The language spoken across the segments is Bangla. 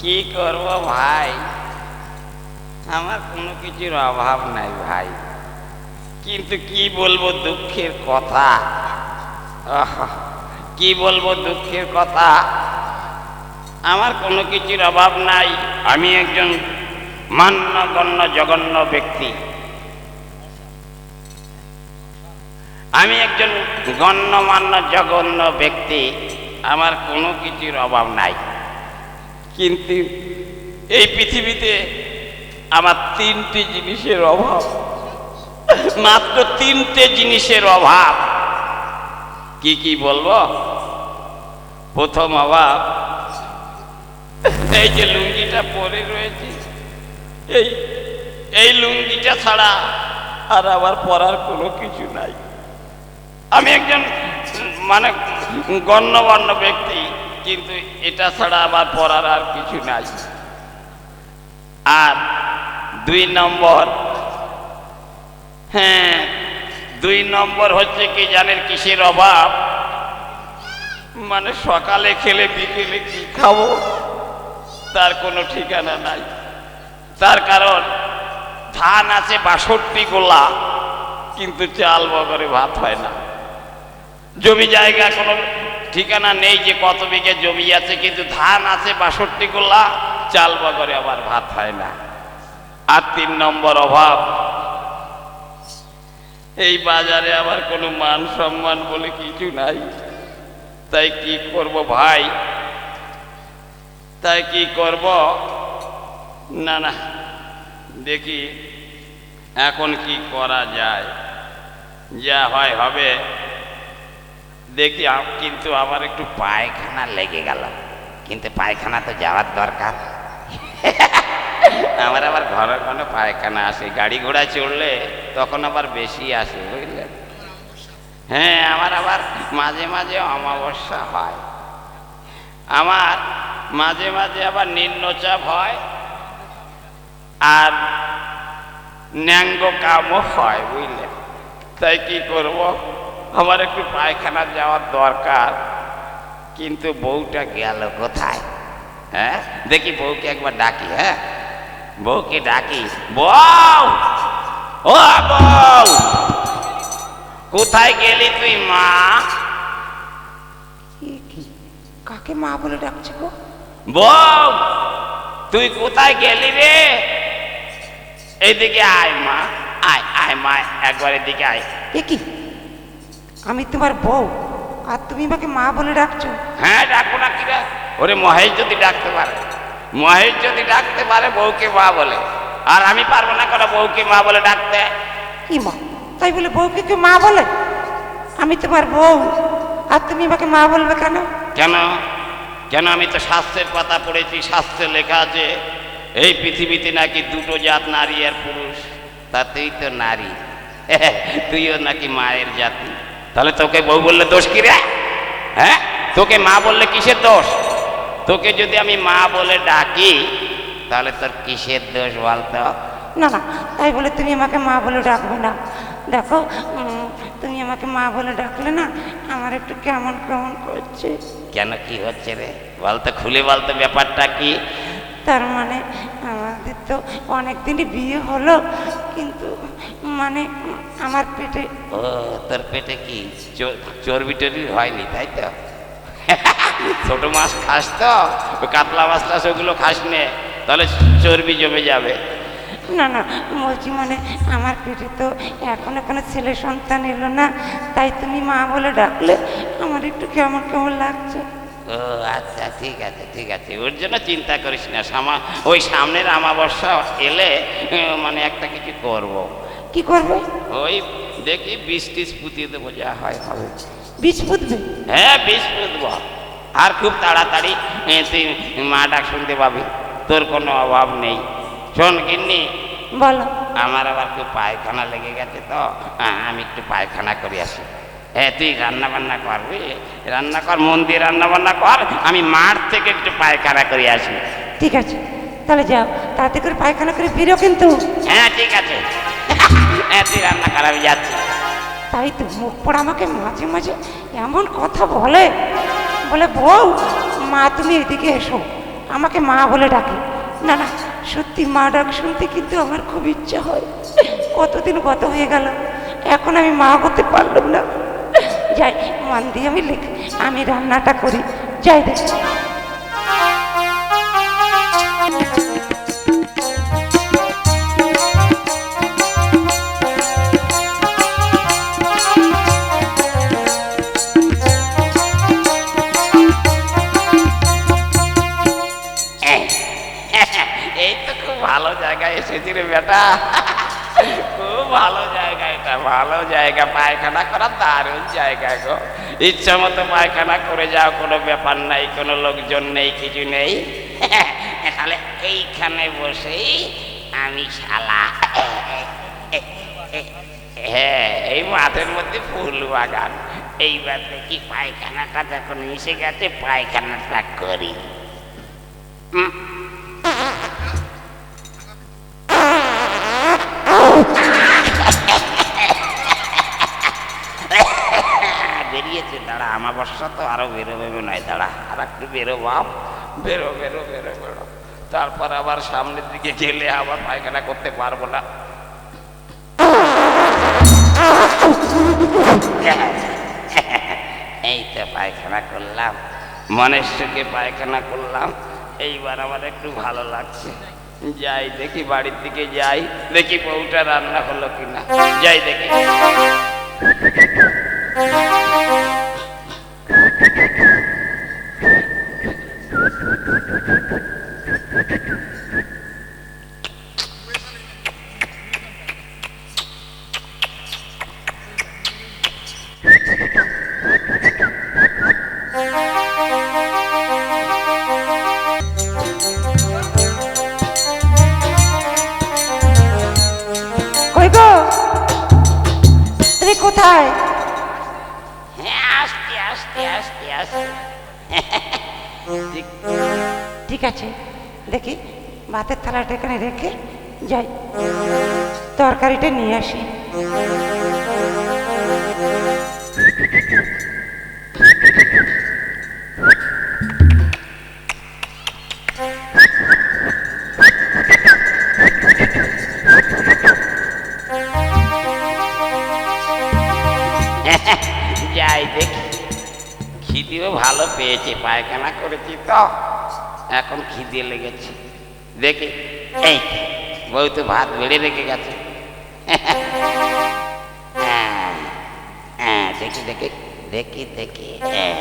কি করব ভাই? আমার কোনো কিছুর অভাব নাই ভাই। কিন্তু কি বলব দুঃখের কথা? কি বলব দুঃখের কথা? আমার কোনো কিছুর অভাব নাই। আমি একজন মান্যগণ্য জঘন্য ব্যক্তি। আমি একজন গণ্যমান্য, জঘন্য ব্যক্তি। আমার কোনো কিছুর অভাব নাই। কিন্তু এই পৃথিবীতে আমার তিনটি জিনিসের অভাব। মাত্র তিনটে জিনিসের অভাব। কি কি বলব? প্রথম অভাব, এই যে লুঙ্গিটা পরে রয়েছে, এই এই লুঙ্গিটা ছাড়া আর আমার পরার কোনো কিছু নাই। আমি একজন মানে গণ্যমান্য ব্যক্তি, কিন্তু এটা ছাড়া আমার পড়ার আর কিছু নাই। আর দুই নম্বর হ্যাঁ দুই নম্বর হচ্ছে কি জানেন কিসের অভাব? মানে সকালে খেলে বিকেলে কি খাব? তার কোনো ঠিকানা নাই। তার কারণ, ধান আছে বাষট্টি গোলা, কিন্তু চাল বগরে ভাত হয় না। জমি জায়গা কোনো ঠিকানা নেই যে কত বিঘে জমি আছে, কিন্তু ধান আছে বাষট্টি গোলা চাল বগরে আবার ভাত হয় না। আর তিন নম্বর অভাব, এই বাজারে আবার কোনো মান সম্মান বলে কিছু নাই। তাই কি করব ভাই? তাই কি করব? না না, দেখি এখন কি করা যায়। যা হয় হবে। দেখি কিন্তু আমার একটু পায়খানা লেগে গেল। কিন্তু পায়খানা তো যাওয়ার দরকার। আমার আবার ঘন ঘন পায়খানা আসে, গাড়ি ঘোড়া চড়লে তখন আবার বেশি আসে বুঝলেন হ্যাঁ আমার আবার মাঝে মাঝে অমাবস্যা হয়। আমার মাঝে মাঝে আবার নিম্নচাপ হয়, আর ন্যাঙ্গ কামও হয় বুঝলেন তাই কি করব? আমার একটু পায়খানা যাওয়ার দরকার কিন্তু বউটা গেল কোথায় হ্যাঁ দেখি বউকে একবার ডাকি হ্যাঁ বউকে ডাকি বউ ও বউ কোথায় গেলি তুই মা এ কি কাকে মা বলে ডাকছে গো বউ তুই কোথায় গেলি রে এইদিকে আয় মা আয় আয় মা একবার এদিকে আয় এ কি আমি তোমার বউ আর তুমি আমাকে মা বলে ডাকছো। হ্যাঁ ডাকবো না কি রে? ওরে মহেশ যদি ডাকতে পারে মহেশ যদি ডাকতে পারে বউকে মা বলে। আর আমি পারব না কোনো বউকে মা বলে ডাকতে? কি মা? তাই বলে বউকে কেউ মা বলে? আমি তোমার বউ আর তুমি আমাকে মা বলবে কেন? কেন? কেন আমি তো শাস্ত্রের কথা পড়েছি শাস্ত্রে লেখা আছে এই পৃথিবীতে নাকি দুটো জাত নারী আর পুরুষ? তা তুই তো নারী। তুইও নাকি মায়ের জাতি। তাহলে তোকে বউ বললে দোষ কি রে? হ্যাঁ? তোকে মা বললে কিসের দোষ? তোকে যদি আমি মা বলে ডাকি তাহলে তোর কিসের দোষ বলতো? না না তাই বলে তুমি আমাকে মা বলে ডাকবে না। দেখো তুমি আমাকে মা বলে ডাকলে না আমার একটু কেমন কেমন করছে। কেন কি হচ্ছে রে? বলতো খুলে বলতো ব্যাপারটা কি? তার মানে আমাদের তো অনেক দিনই বিয়ে হলো কিন্তু মানে আমার পেটে ও তোর পেটে কি চর- চর্বি টর্বি হয়নি তাই তো? ছোট মাছ খাস তো? কাতলা মাছ টাছ ওগুলো খাস নে তাহলে চর্বি জমে যাবে। না না বলছি মানে আমার পেটে তো এখন এখনও ছেলে সন্তান এলো না তাই তুমি মা বলে ডাকলে আমার একটু কেমন কেমন লাগছে। ও আচ্ছা ঠিক আছে ঠিক আছে ওর জন্য চিন্তা করিস না সামা ওই সামনের আমাবস্যা এলে মানে একটা কিছু করব। কি করবে? ওই দেখি বীজ টিজ পুঁতিয়ে দেবো যা হয় হবে। বীজ পুঁতবে? হ্যাঁ বীজ পুঁতব। আর খুব তাড়াতাড়ি তুই মা ডাক শুনতে পাবি। তোর কোনো অভাব নেই। শোন কিন্নি বলো। আমার আবার খুব পায়খানা লেগে গেছে তো আমি একটু পায়খানা করে আসি। হ্যাঁ তুই রান্না বান্না করবি? রান্না কর মন দিয়ে রান্না বান্না কর আমি মাঠ থেকে একটু পায়খানা করে আসি। ঠিক আছে তাহলে যাও। তাড়াতাড়ি করে পায়খানা করে ফিরো কিন্তু। হ্যাঁ ঠিক আছে। হ্যাঁ তুই রান্না কর আমি যাচ্ছি। তাই তো মুখ পড়া আমাকে মাঝে মাঝে এমন কথা বলে বলে, বউ, মা, তুমি এদিকে এসো। আমাকে মা বলে ডাকে। না না, সত্যি মা ডাক শুনতে কিন্তু আমার খুব ইচ্ছা হয়। কতদিন গত হয়ে গেল, এখন আমি মা করতে পারলাম না। যাই, মন দিয়ে আমি লিখি, আমি রান্নাটা করি। যাই দেখ। জায়গায় এসেছি রে বেটা। খুব ভালো জায়গা এটা, ভালো জায়গা। পায়খানা করা দারুণ জায়গা গো। ইচ্ছা মতো পায়খানা করে যাও, কোনো ব্যাপার নাই, কোনো লোকজন নেই, কিছু নেই। তাহলে এইখানে বসেই আমি শালা। হ্যাঁ এই মাঠের মধ্যে ফুল বাগান। এইবার দেখি পায়খানাটা যখন মিশে গেছে, পায়খানাটা করি। বেরিয়েছে আমাবস্যা তো আরও বেরোবে নয় দাঁড়া, আর একটু বেরো বাপ। বেরো বেরো বেরো বেরো। তারপর আবার সামনের দিকে গেলে আবার পায়খানা করতে পারব না। এই তো পায়খানা করলাম, মনের সুখে পায়খানা করলাম। এইবার আমার একটু ভালো লাগছে। যাই দেখি বাড়ির দিকে যাই, দেখি বউটা রান্না হলো কিনা। যাই দেখি। তুমি হ্যাঁ আস্তে আস্তে আস্তে আস্তে ঠিক- ঠিক আছে দেখি ভাতের থালাটা এখানে রেখে যাই। তরকারিটা নিয়ে আসি। পেয়েছে পায়খানা করেছি তো। এখন খিদে লেগেছে। দেখি এই বউ তো ভাত বেড়ে রেখে গেছে। হ্যাঁ, হ্যাঁ, দেখি দেখি দেখি দেখি হ্যাঁ।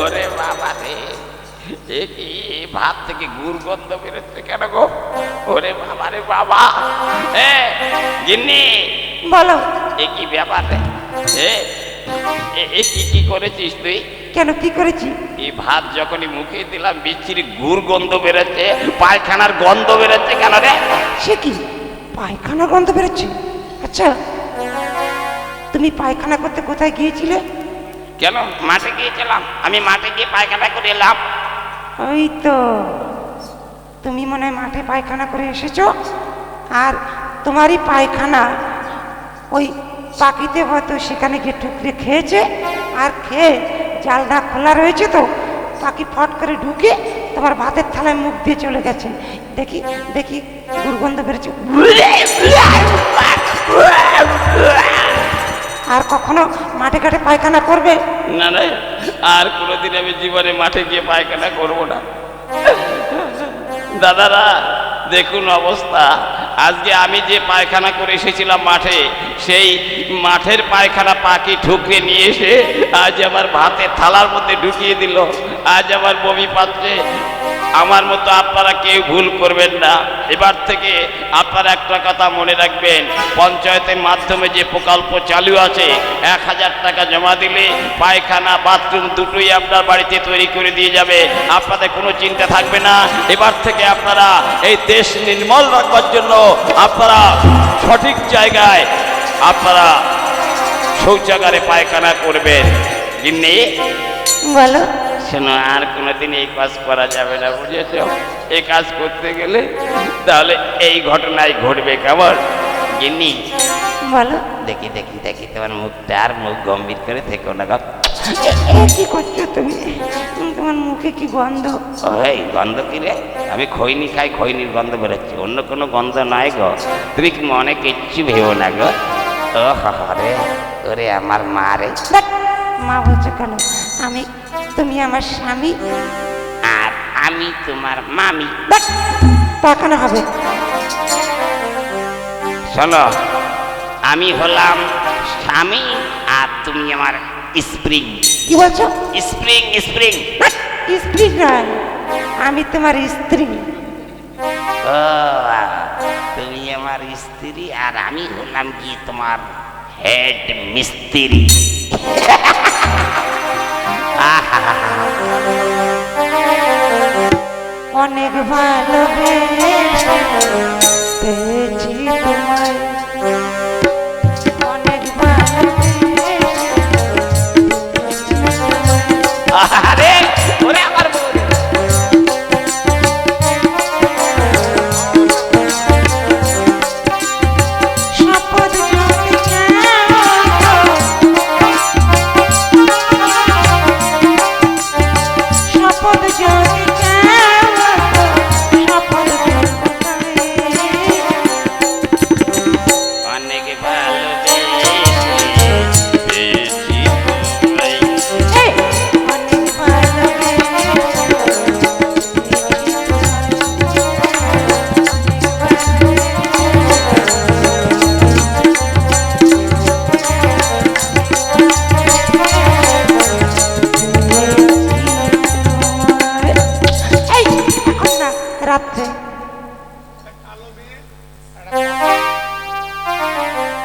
ওরে বাবা রে ভাত থেকে গুড় গন্ধ বেরোচ্ছে কেন গো? ওরে বাবা রে বাবা। গিন্নি। বলো। এ কি ব্যাপার রে? এ কি কি করেছিস তুই? কেন কি করেছি? এই ভাত যখনই মুখে দিলাম বিচ্ছিরি গুড় গন্ধ বেরোচ্ছে পায়খানার গন্ধ বেরোচ্ছে কেন রে? সে কি? পায়খানার গন্ধ বেরোচ্ছে? আচ্ছা তুমি পায়খানা করতে কোথায় গিয়েছিলে? কেন? মাঠে গিয়েছিলাম। আমি মাঠে গিয়ে পায়খানা করে এলাম। ওই তো তুমি মনে হয় মাঠে পায়খানা করে এসেছ? আর তোমারই পায়খানা ওই পাখিতে হয়তো সেখানে গিয়ে ঠুকরে খেয়েছে, আর খেয়ে জালটা খোলা রয়েছে তো, পাখি ফট করে ঢুকে তোমার ভাতের থালায় মুখ দিয়ে চলে গেছে। দেখি দেখি, দুর্গন্ধ বেরোচ্ছে। আর কখনো মাঠে ঘাটে পায়খানা করবে? না না আর কোনোদিন আমি জীবনে মাঠে গিয়ে পায়খানা করব না। দাদারা, দেখুন অবস্থা। আজকে আমি যে পায়খানা করে এসেছিলাম মাঠে, সেই মাঠের পায়খানা পাখি ঠুকরে নিয়ে এসে আজ আমার ভাতের থালার মধ্যে ঢুকিয়ে দিল। আজ আমার বমি পাচ্ছে। আমার মতো আপনারা কেউ ভুল করবেন না। এবার থেকে আপনারা একটা কথা মনে রাখবেন, পঞ্চায়েতের মাধ্যমে যে প্রকল্প চালু আছে, এক হাজার টাকা জমা দিলে পায়খানা, বাথরুম দুটোই আপনার বাড়িতে তৈরি করে দিয়ে যাবে। আপনাদের কোনো চিন্তা থাকবে না। এবার থেকে আপনারা এই দেশ নির্মল রাখবার জন্য আপনারা সঠিক জায়গায় আপনারা শৌচাগারে পায়খানা করবেন। বলো। শোনো আর কোনোদিন এই কাজ করা যাবে না বুঝেছ? এই কাজ করতে গেলে তাহলে এই ঘটনাই ঘটবে কেমন? গিনি বলো। দেখি দেখি দেখি তোমার মুখটা আর মুখ গম্ভীর করে থেকো না কি করছ তুমি? তোমার মুখে কি গন্ধ? ওই গন্ধ কি রে? আমি খৈনি খাই খৈনির গন্ধ বেরোচ্ছি। অন্য কোনো গন্ধ নয় গো। তুমি কি মনে কিচ্ছু ভেবো না গো? ও রে ওরে আমার মা রে। মা বলছো কেন? আমি তুমি আমার স্বামী? আর আমি তোমার মামি। তা কেন হবে? শোনো আমি হলাম স্বামী আর তুমি আমার স্প্রিং। কি বলছো? Spring spring. স্ত্রী নয় আমি তোমার স্ত্রী। তুমি আমার স্ত্রী আর আমি হলাম কি তোমার হেড মিস্ত্রি। অনেক ভালো পেয়েছি তোমায়। অনেক ভালো পেয়েছি তোমায়।